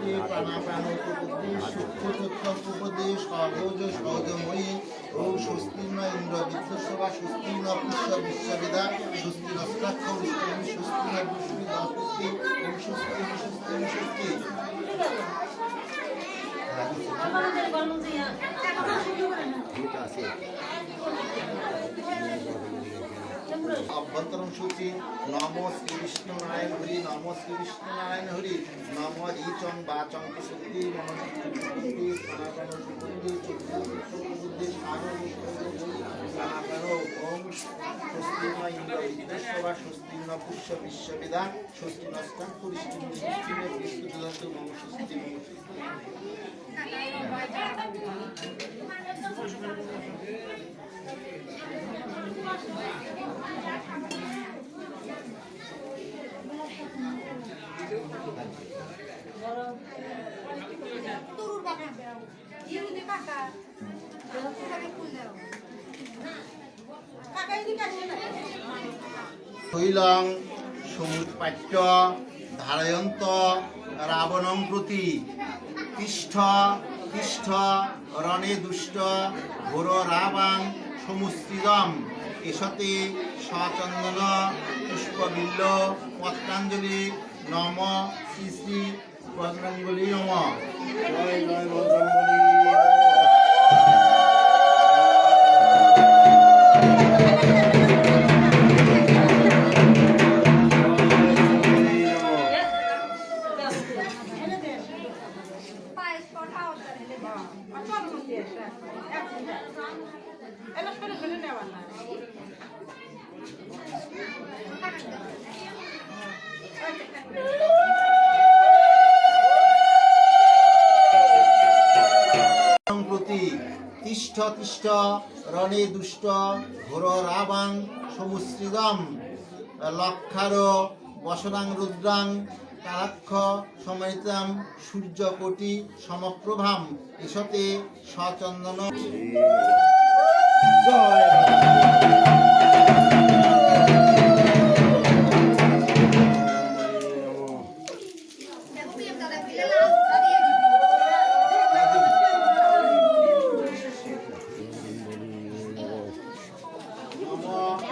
শক্তি প্রাণাপ্রাণ উপদেশ সহজ সহজময়ী ও স্বস্তির্ণ ইন্দ্র বিদ্যুৎসভা স্বস্তির্ণ পুষ্য বিশ্ববিদা স্বস্তি নস্তাক্ষ বিষ্ণু স্বস্তির্ণ বিষ্ণু দাস্তি ওম স্বস্তি ওম স্বস্তি। ওম স্বস্তি অভ্যন্তরম সূচি, নম শ্রী বিষ্ণু নারায়ণ হরি, নম শ্রী বিষ্ণু নারায়ণ হরি, নম রিচং বাচং শক্তি মনোশক্তি সনাতন সুবুদ্ধি চক্ষুবুদ্ধি সাগর সনাতন ওম স্বস্তির্ণ ইন্দ্র বিদ্যেশ্বরা স্বস্তির্ণ পুষ্য বিশ্ববিধান? স্বস্তি নষ্টাং পুরিষ্টি স্বস্তি বিষ্ণু মম স্বস্তি মম স্বস্তি শৈলং সমুৎপাট্য ধারয়ন্ত রাবণং প্রতি। তিষ্ঠ তিষ্ঠ, রণে দুষ্ট, ঘোর রাবাং সমুস্তিদম এসতে সচন্দন, পুষ্পবিল্ল, পত্রাঞ্জলি নম শ্রী শ্রী বজরঙ্গলি নম জয় জয় বজরঙ্গলি দাও। আর চল মন্দির একটা। এটা ফেলে ফেলে নেওয়ার না। প্রতি তিষ্ঠ তিষ্ঠ, রণে দুষ্ট ঘোর রাবাং সমুশ্রিদম, লক্ষার বসনাং রুদ্রাং কারাক্ষ সময়িতাম, সূর্যকোটি, সমপ্রভাম, এসতে সচন্দন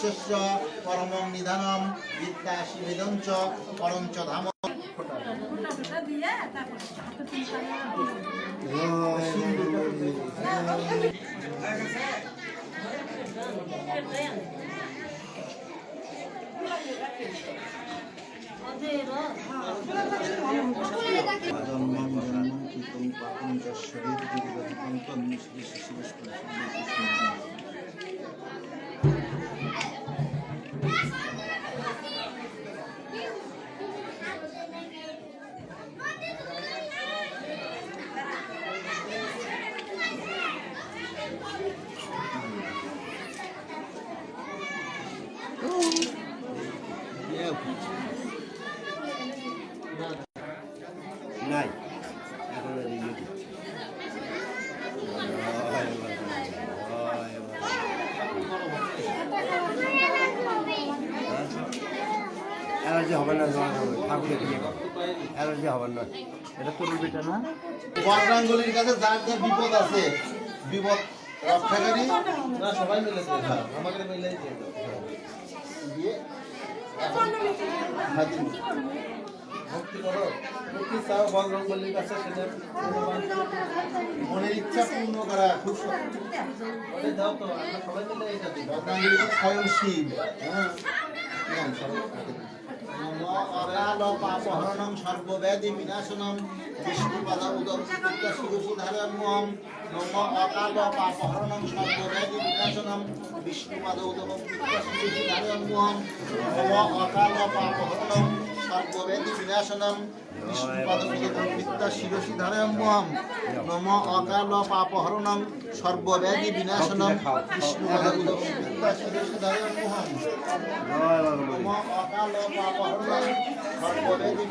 বিশ্বস্য পরমং নিধানম বিদ্যা শিবেদং চ পরম চ ধাম জন্মং কীর্তন পাপং চ শরীর দুর্গতিকং তন্মি শ্রী শ্রী শ্রী নাই এখন। অ্যালার্জি হবে না ঠাকুরে দিয়ে অ্যালার্জি হবে না। এটা তরুণ বেটা না? বজরাঙ্গলির কাছে যার যার বিপদ আছে বিপদ রক্ষাকারী সবাই মিলেছে আমাকে মিলে দিয়ে ভক্তি করো। ভক্তি চাও বজরঙ্গলির কাছে সেটা মনের ইচ্ছা পূর্ণ করা খুব। ওটাই দাও তো, আমরা সবাই মিলে এটা দিই। বজরাঙ্গলি তো স্বয়ং শিব হ্যাঁ শিরুষিধারণ্যম নম অকাল পাপহরণং সর্বব্যাধি বিনাশনম বিষ্ণুপদ উদর শিরুষিধারণ্যম নম অকাল পাপহরণং সর্ববেদী বিনাশনম বিষ্ণুপদবিদ্যা শিরসি ধারয়ম্যহম নম অকাল পাপহরণং সর্ববেদী বিনাশনম বিষ্ণুপদবিদ্যা শিরসি ধারয়ম্যহম জয় বাবা নম অকাল পাপহরণং সর্ববেদী